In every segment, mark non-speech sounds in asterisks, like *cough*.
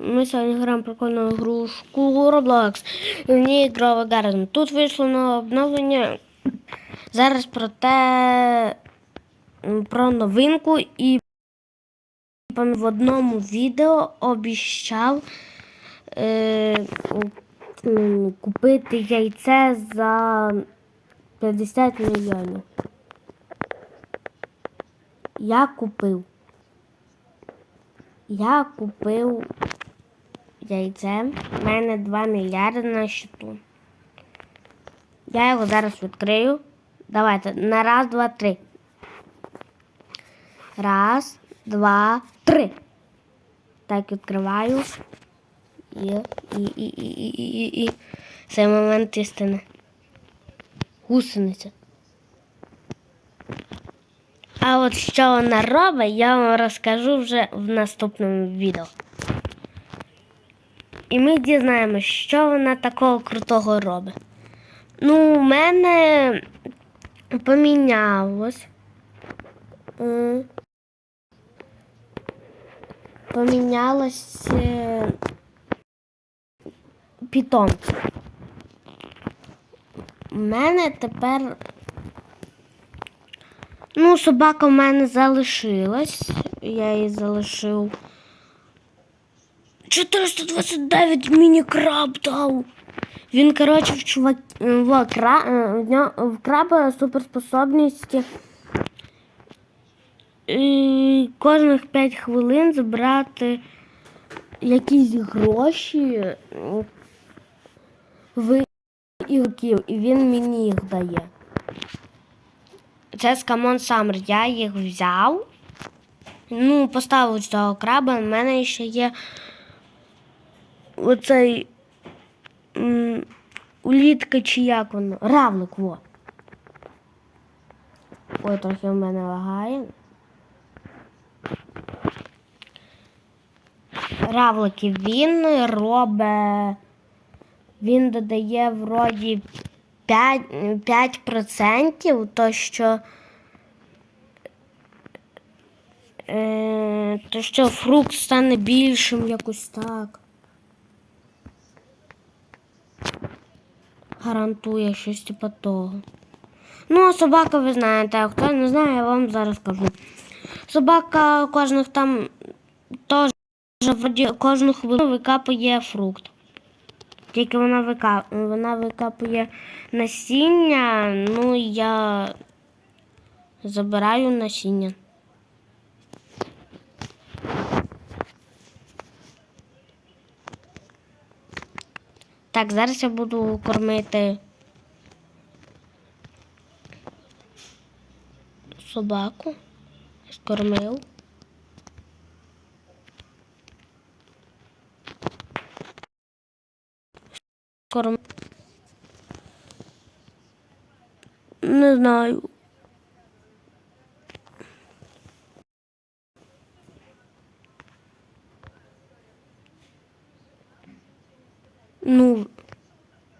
Ми сьогодні граємо прикольну грушку Roblox. В ній ігрова гарна. Тут вийшло нове обновлення. Зараз про те про новинку і в одному відео обіщав е, купити яйце за 50 мільйонів. Я купив. Я купив яйце. У мене 2 мільярди на щиту. Я його зараз відкрию. Давайте на раз, два, три. Раз, два, три. Так, відкриваю. І, і, і, і, і, і, і. Це момент істини. Гусениця. А от що вона робить, я вам розкажу вже в наступному відео. І ми дізнаємося, що вона такого крутого робить. Ну, у мене помінялось. М, Помінялось е, питомці. У мене тепер Ну, собака в мене залишилась. Я її залишив. 429 міні-краб дав. Він, коротше, в чувак... в, кра... е, в, краба суперспособність. І кожних 5 хвилин збирати якісь гроші е, в ігроків, і він мені їх дає. Це з Камон Саммер. Я їх взяв. Ну, поставив цього краба. У мене ще є оцей улітка чи як воно. Равлик, во. Ой, трохи в мене лагає. Равлики він робить. Він додає вроді 5, 5% то, що е, то, що фрукт стане більшим якось так. Гарантує щось типу того. Ну, а собака, ви знаєте, а хто не знає, я вам зараз кажу. Собака кожних там теж вроді хвилину викапує фрукт. Тільки вона вика... вона викапує насіння, ну я забираю насіння. Так, зараз я буду кормити собаку. Скормив. Корм. Не знаю. Ну,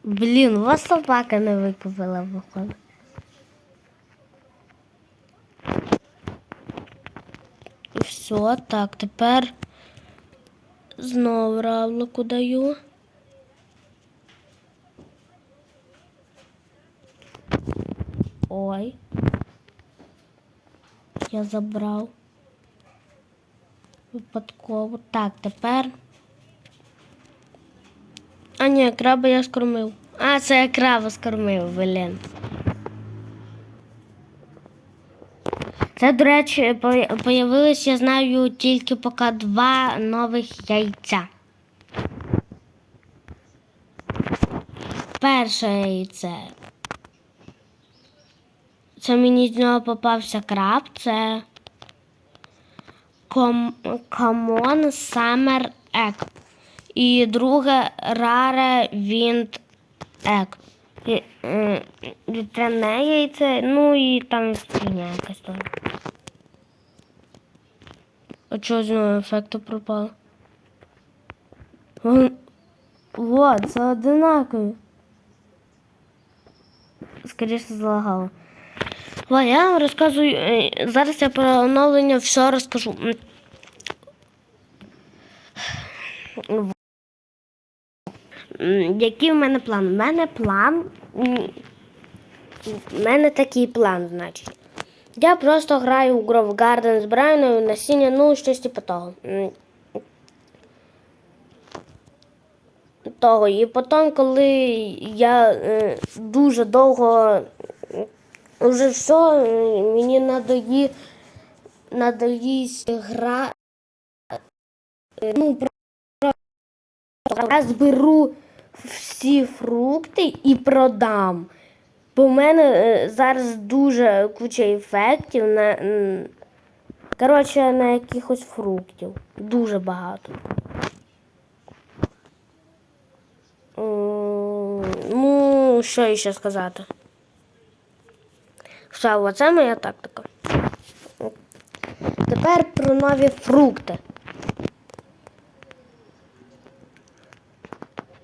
блін, вас собака не викупила виходить. Все, так, тепер знову равлику даю. Ой. Я забрав. Випадково. Так, тепер. А ні, краба я скормив. А, це я краба скормив, блін. Це, до речі, по- появилось, я знаю, тільки поки два нових яйця. Перше яйце. Це мені з нього попався краб. Це Common Summer Egg. І друге Rare Wind Egg. Вітряне яйце, ну і там фігня якась там. А чого з нього ефекту пропало? Вот, це одинакові. Скоріше залагало. Я розказую. е, Зараз я про оновлення все розкажу. Який в мене план? У мене план. У мене такий план, значить. Я просто граю у Grove Garden, збираю на- насіння, ну щось типу того. Того. І потім, коли я е, дуже довго е, вже все, е, мені надої, надоїсть гра. Ну, я зберу всі фрукти і продам. Бо в мене е, зараз дуже куча ефектів на. Коротше, на якихось фруктів. Дуже багато. Ну, що ще сказати? Все, оце моя тактика. Тепер про нові фрукти.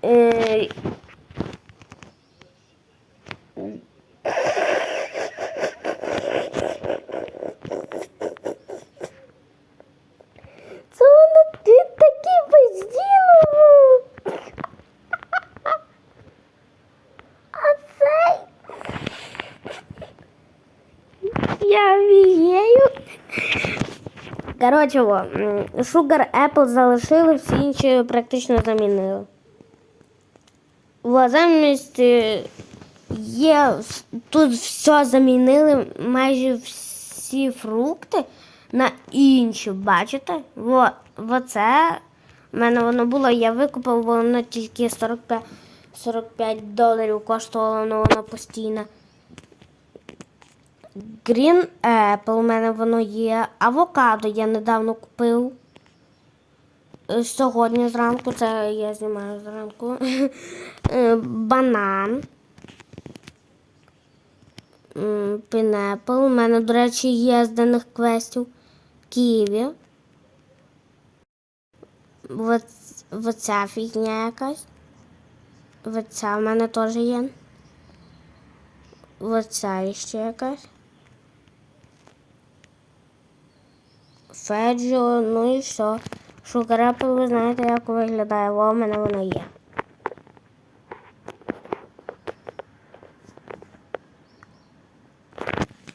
Е, Це воно ти такий постійно. А цей. Я вією. Коротше, во, Sugar Apple залишили, всі інші практично замінили. Замість е, є тут все замінили, майже всі фрукти на інші, бачите? Во, во це в мене воно було, я викупив, воно тільки 45, 45 доларів коштувало, воно постійно. Green Apple у мене воно є. Авокадо я недавно купив. Е, Сьогодні зранку, це я знімаю зранку. *laughs* Е, Банан. Пінепл. У мене, до речі, є з даних квестів. Ківі. Оц- Оця фігня якась. Оця в мене теж є. Оця ще якась. Феджо, ну і все. Шукарапи, ви знаєте, як виглядає, Во, у мене воно є.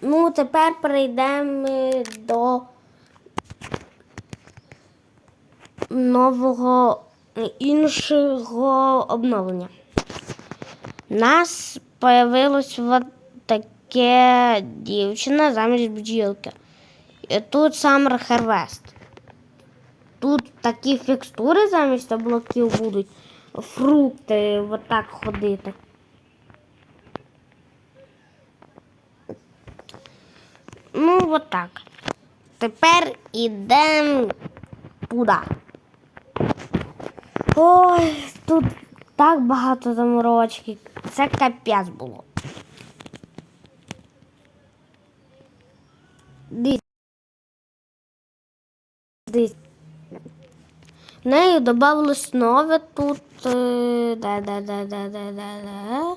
Ну, тепер перейдемо до нового іншого обновлення. У нас появилось вот таке дівчина замість бджілки. І тут Summer Harvest. Тут такі фікстури замість облаків будуть. Фрукти отак ходити. Ну, от так. Тепер ідемо туди. Ой, тут так багато заморочки. Це капець було. В неї додавалось нове тут. е, Да, да, да.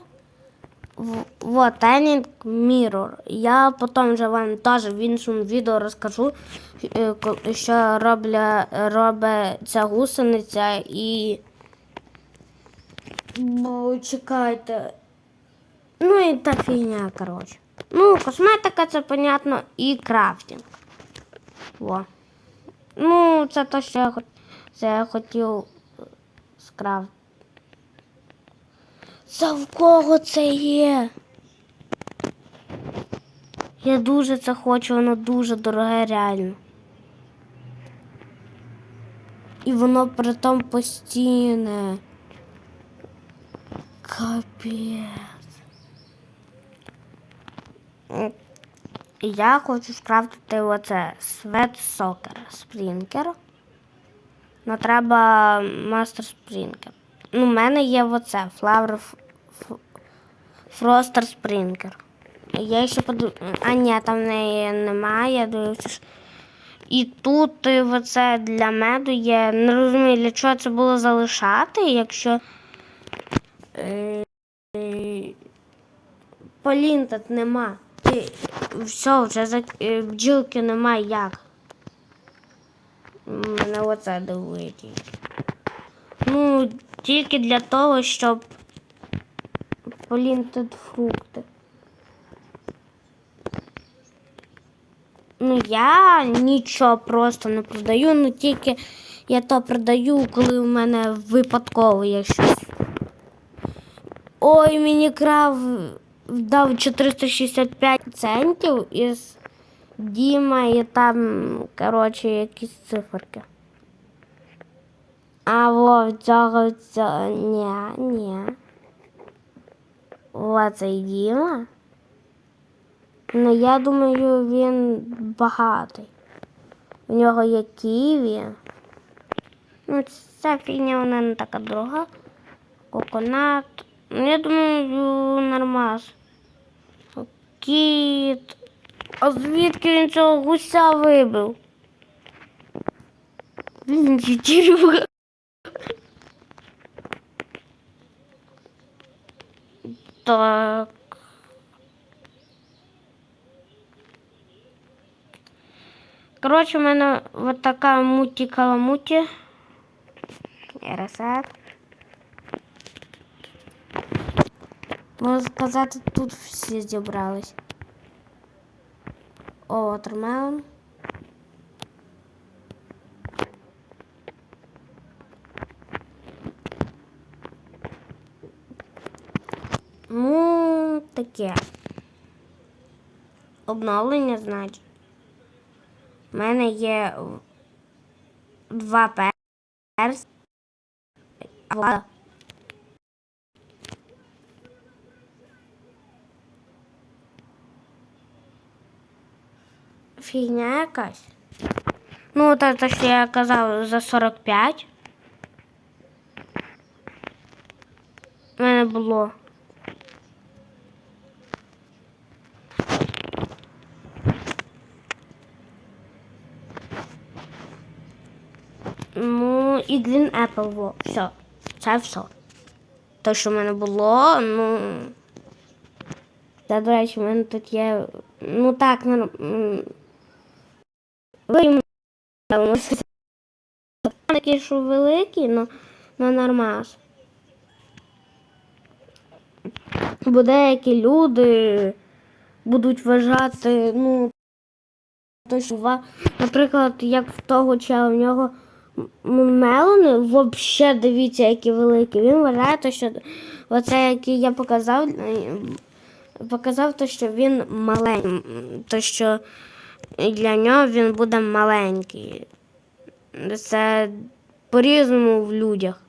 Вот, Turning Mirror. Я потім вже вам теж в іншому відео розкажу, е, що робля, робить ця гусениця і. Бо, чекайте. Ну і та фігня, коротше. Ну, косметика, це понятно, і крафтинг. Во. Ну, це те, що я, хот- це я хотів скрафтити. Це в кого це є? Я дуже це хочу, воно дуже дороге реально. І воно притом постійне. Капець. Я хочу скрафтити оце Свет Сокер Спрінкер. Ну треба Мастер Спрінкер. Ну, в мене є оце Flower Фростер Спрінкер. Я ще подив... А ні, там в неї немає, я. І тут е, оце для меду є. Не розумію, для чого це було залишати, якщо. Е... Полін тут нема. Все, вже е, бджілки нема як. Мене оце дивує. Ну, тільки для того, щоб Полін тут фрукти. Ну, я нічого просто не продаю, ну тільки я то продаю, коли в мене випадково є щось. Ой, мені крав дав 465 центів із Діма і там, коротше, якісь циферки. А во цього цього. Ні, ні. О, цей Діма. Ну, я думаю, він багатий. У нього є ківі. Ну, ця фігня вона не така дорога. Коконат. Ну, я думаю, нормас. Кіт. А звідки він цього гуся вибив? Так. Коротше, у мене от така муті-каламуті. РСР. Можна сказати, тут всі зібрались. Watermelon. Ну, таке. Обновлення, значить. У мене є два перс. Влада. Фігня якась. Ну, те, те, що я казав за 45. У мене було. Ну, і Green Apple, во, все. Це все. Те, що в мене було, ну. Та, до речі, в мене тут є. Ну так, ну. М, Ви такі, що великі, ну, ну нормас. Бо деякі люди будуть вважати, ну, що, наприклад, як в того чела, в нього мелони, взагалі дивіться, які великі. Він вважає, що оце, який я показав, показав, то, що він маленький, то, що для нього він буде маленький. Це по-різному в людях.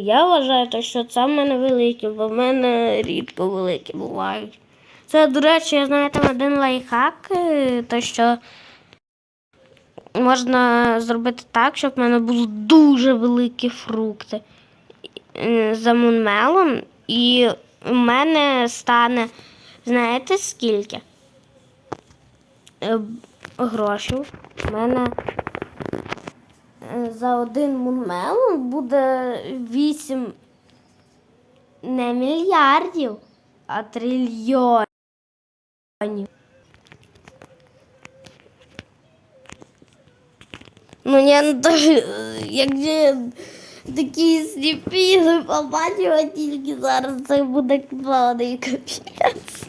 Я вважаю, що це в мене великі, бо в мене рідко великі бувають. Це, до речі, я знаю там один лайфхак, е, то що можна зробити так, щоб в мене були дуже великі фрукти е, за мунмелом, і в мене стане, знаєте скільки? Е, Грошей. У мене е, за один мунмелон буде 8 не мільярдів, а трильйонів. Ну, я не так, як же такі сліпі, не побачив, а тільки зараз це буде повний капець.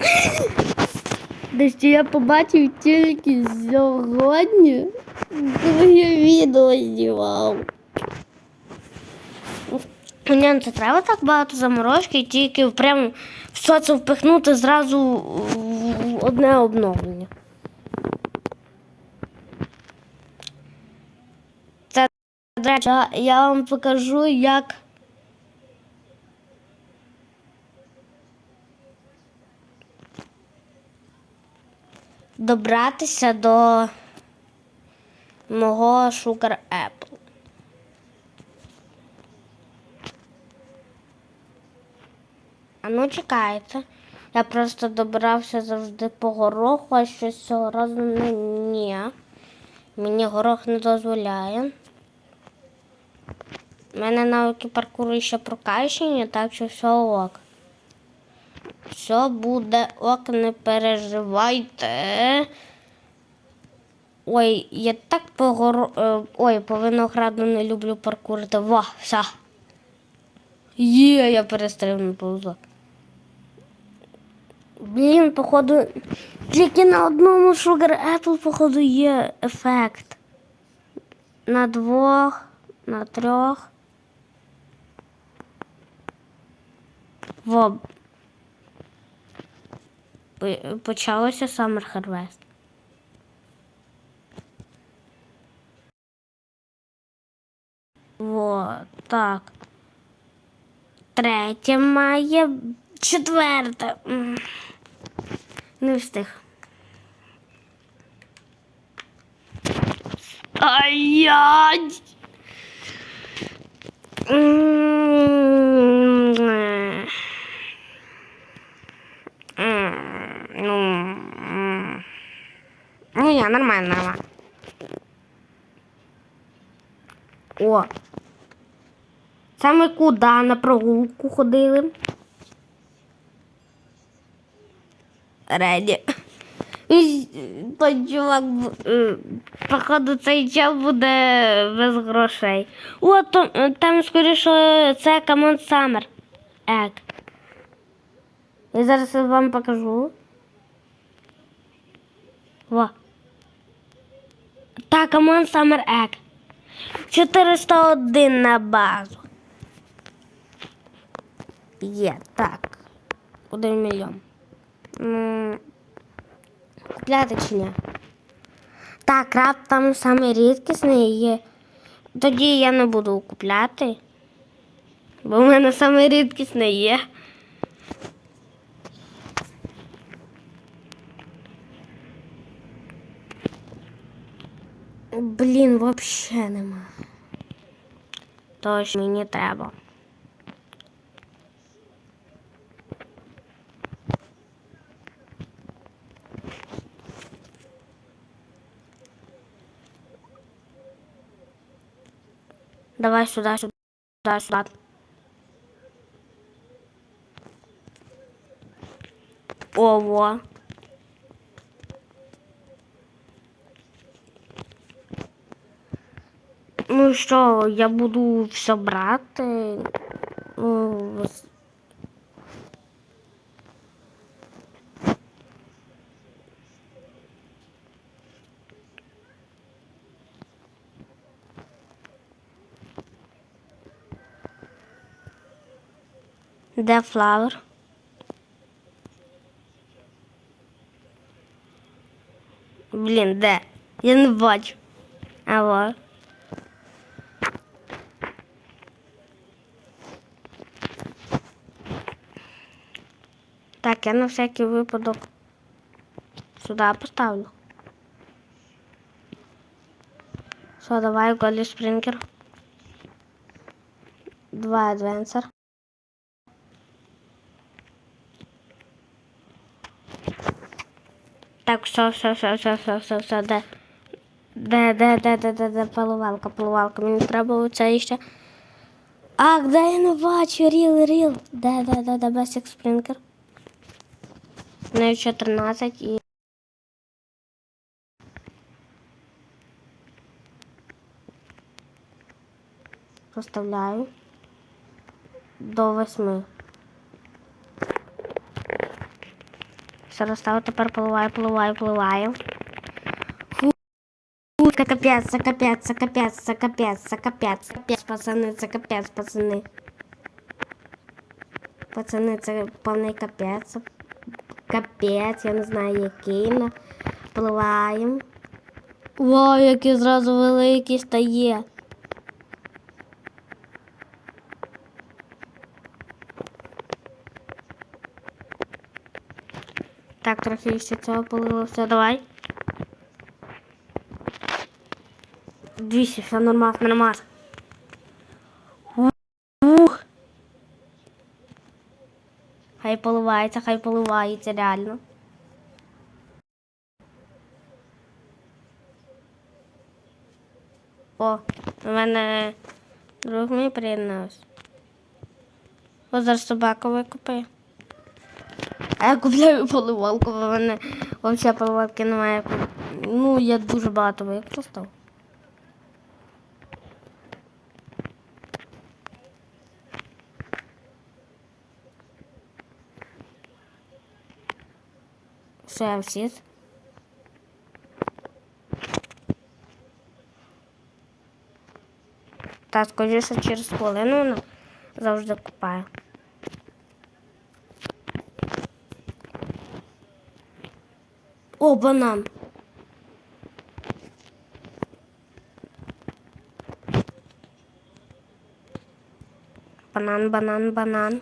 Де що я побачив тільки сьогодні, коли відео знімав. Мені не треба так багато заморозки, тільки прямо все це впихнути зразу в одне обновлення. Це, до речі, я вам покажу, як. Добратися до мого Sugar Apple. А ну чекайте. Я просто добирався завжди по гороху, а щось цього разу не ні. Мені горох не дозволяє. У мене навики паркуру ще прокачені, так що все ок. Все буде ок, не переживайте. Ой, я так по горо... е, Ой, по винограду не люблю паркурити. Во, все. Є, я перестрибнув повзок. Блін, походу, тільки на одному Sugar Apple, походу, є ефект. На двох, на трьох. Во. По- Почалося Summer Harvest. Во, так. Третє має. Четверте. Не встиг. Ай-яй! Ну, ну, нормально, нормально. О. Це ми куди на прогулку ходили? Реді. Той чувак, походу, цей чел буде без грошей. О, е, там, скоріше, це Command Summer. Ек. Я зараз вам покажу. Во. Так, Command Summer Egg. 401 на базу. Є, так. Один мільйон. Купляти чи ні? Так, раб там саме рідкісний є. Тоді я не буду купляти. Бо в мене саме рідкісне є. Блін, вообще нема. Тож мені треба. Давай сюда, сюда, сюда. Ого. Ну що, я буду все брати. Ну. Де флавер? Блін, де? Я не бачу. Алло. Я на всякий випадок сюди поставлю. Що, давай голі спринкер. Два адвенсер. Так, все, все, все, все, все, все, все, де. Де, де, де, де, де, де, поливалка, поливалка. Мені треба оце ще. Ах, де я не бачу, ріл, ріл. Де, де, де, де, Basic Sprinker. Неї 14 і. Поставляю до 8. Все розставив, тепер поливаю, поливаю, поливаю. Фу, це капець, це капець, це капець, це капець, це капець, капець, пацани, це капець, пацани. Пацани, це повний капець. Капець, я не знаю, який. но Пливаємо. Вау, який зразу великий стає. Так, трохи ще цього полило. Все, давай. 200, все нормас, нормас. Хай поливається, хай поливається, реально. О, у мене друг мій приєднався. О, зараз собаку викупаю. А я купляю поливалку, бо в мене взагалі поливалки немає. Ну, я дуже багато використав. Всі. Та скоріше через хвилину завжди купає. О, банан. Банан, банан, банан.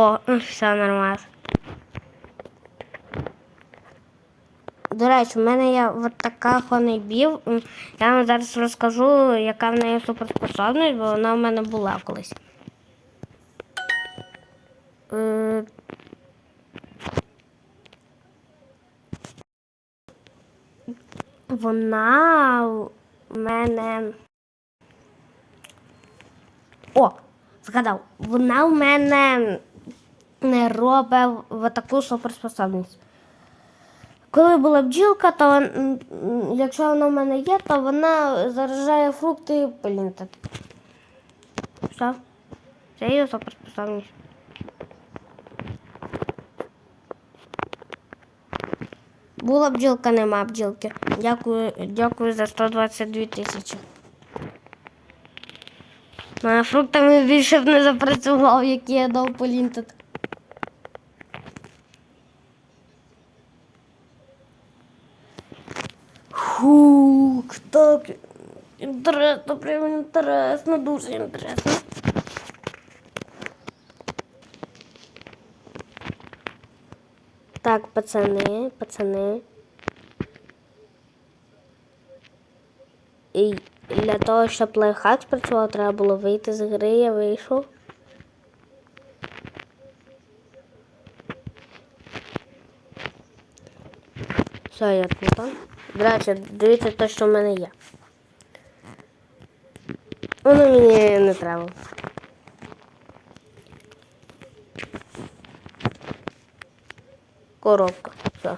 О, все нормально. До речі, у мене є от така хонейбів. Я вам зараз розкажу, яка в неї суперспособність, бо вона в мене була колись. Е, Вона в мене. О, згадав, вона в мене не робить таку суперспособність. Коли була бджілка, то якщо вона в мене є, то вона заражає фрукти і полінти. Все. Це її суперспособність. Була бджілка, нема бджілки. Дякую, дякую за 122 тисячі. Фруктами більше б не запрацював, які я дав полінтит. Хук, так. Інтересно, прям інтересно, дуже інтересно. Так, пацани, пацани. І для того, щоб лайфхак спрацював, треба було вийти з гри, я вийшов. Все, я тут. До дивіться те, що в мене є. Воно мені не треба. Коробка. Все.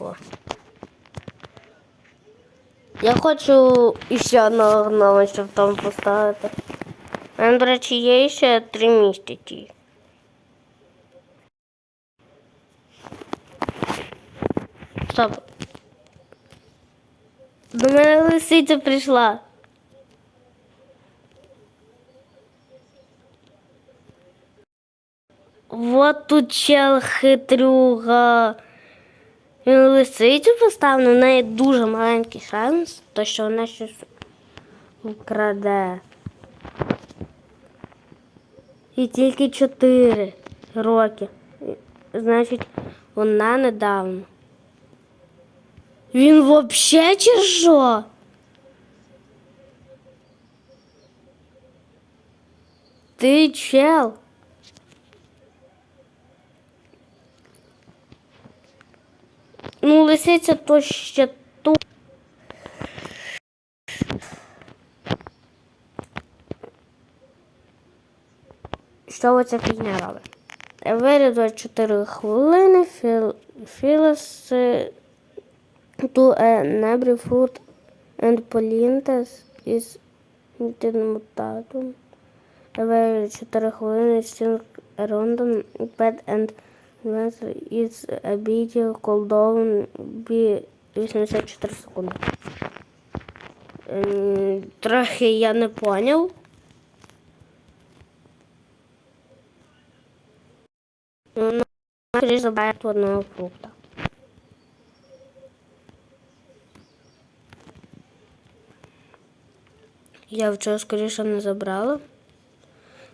О. Я хочу ще одного гнома, щоб там поставити. У мене, до речі, є ще три місяці. Стоп. До мене лисиця прийшла. Вот тут чел хитрюга. Він лисицю поставив, у неї дуже маленький шанс, то що вона щось вкраде. І тільки 4 роки. Значить, вона недавно. Він вообще чи що? Ти чел? Ну, лисиця то ще ту. Що оця фігня робить? Вирядує 4 хвилини, філ, філос to a neighbor food and polintes is mutatum. Every 4 хвилини sing random pet and answer is a video cooldown 84 секунди. Ем, Трохи я не поняв. Ну, скоріше забирає одного фрукта. Я вчора скоріше не забрала.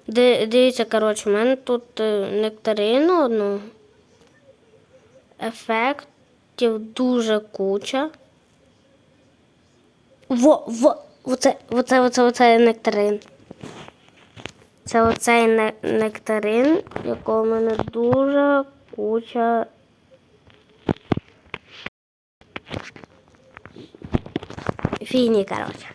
Дивіться, коротше, у мене тут е, нектарину одну. Ефектів дуже куча. Во, во, оце, оце, оце, оце нектарин. Це оцей не- нектарин, якого в мене дуже куча. Фіні, коротше.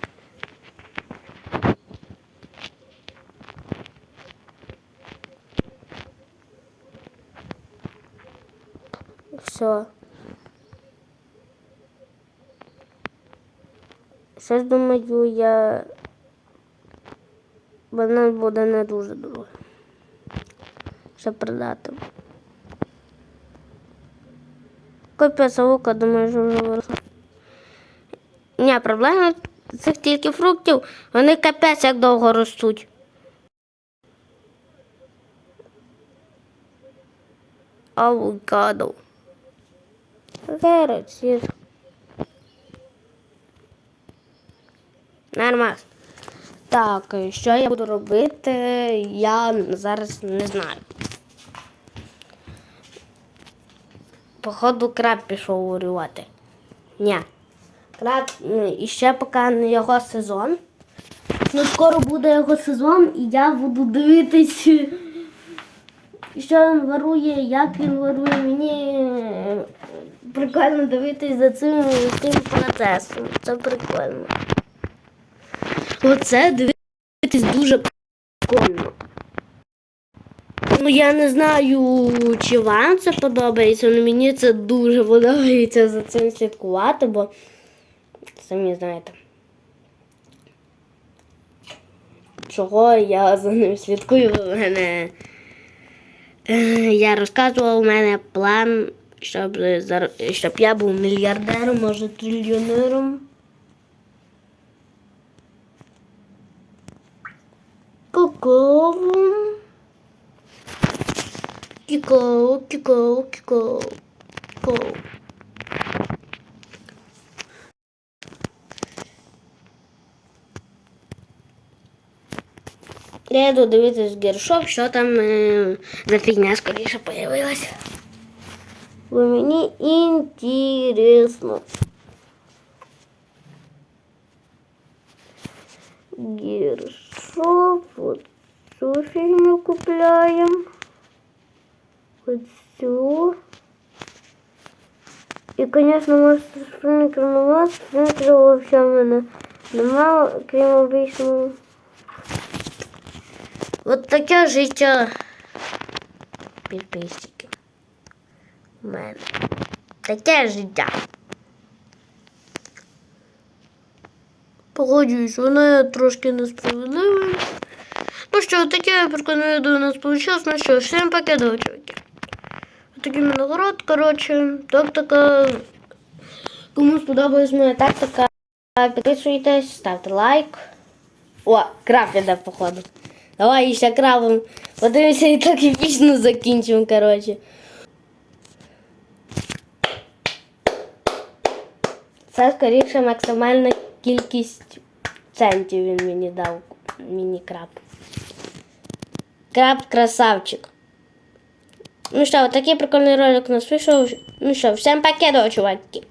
Все. Щось думаю, я банан буде не дуже дорогий. Щоб продати. Копія лука, думаю, що вже виросла. Ні, проблема цих тільки фруктів, вони капець як довго ростуть. Авокадо. Зараз. є. Нормально. Так, що я буду робити, я зараз не знаю. Походу, краб пішов урювати. Ні. Краб ну, і ще поки не його сезон. Ну, скоро буде його сезон, і я буду дивитись, *laughs* що він варує, як він варує. Мені прикольно дивитись за цим, цим процесом. Це прикольно. Оце дивитись дуже прикольно. Ну, я не знаю, чи вам це подобається, але мені це дуже подобається за цим слідкувати, бо самі знаєте. Чого я за ним слідкую? У мене е, я розказував, у мене план, щоб, зар- щоб я був мільярдером, може трильйонером. Куков. Кіко, кіко, кіко, ко. Я йду дивитись гершоп, що там е, за фігня скоріше появилася. Бо мені інтересно. Гершоп, вот цю фігню купляємо. Оцю. І, звісно, може спринкер на вас, спринкера вообще в мене нема, крім обичного. От таке життя підписчики. У мене. Таке життя. Погоджуюсь, воно трошки несправедливе. Ну що, таке прикольне відео у нас вийшло. Ну що, всім покидав, чуваки. Такий нагород, коротше, тактика. Кому сподобалась моя тактика, підписуйтесь, ставте лайк. О, краб іде, походу. Давай ще крабом. Подивимося і так епічно закінчимо, коротше. Це скоріше максимальна кількість центів він мені дав. Міні-краб. Краб красавчик. Ну що, такий прикольний ролик у нас вийшов. Ну що, всім пакету, чуваки.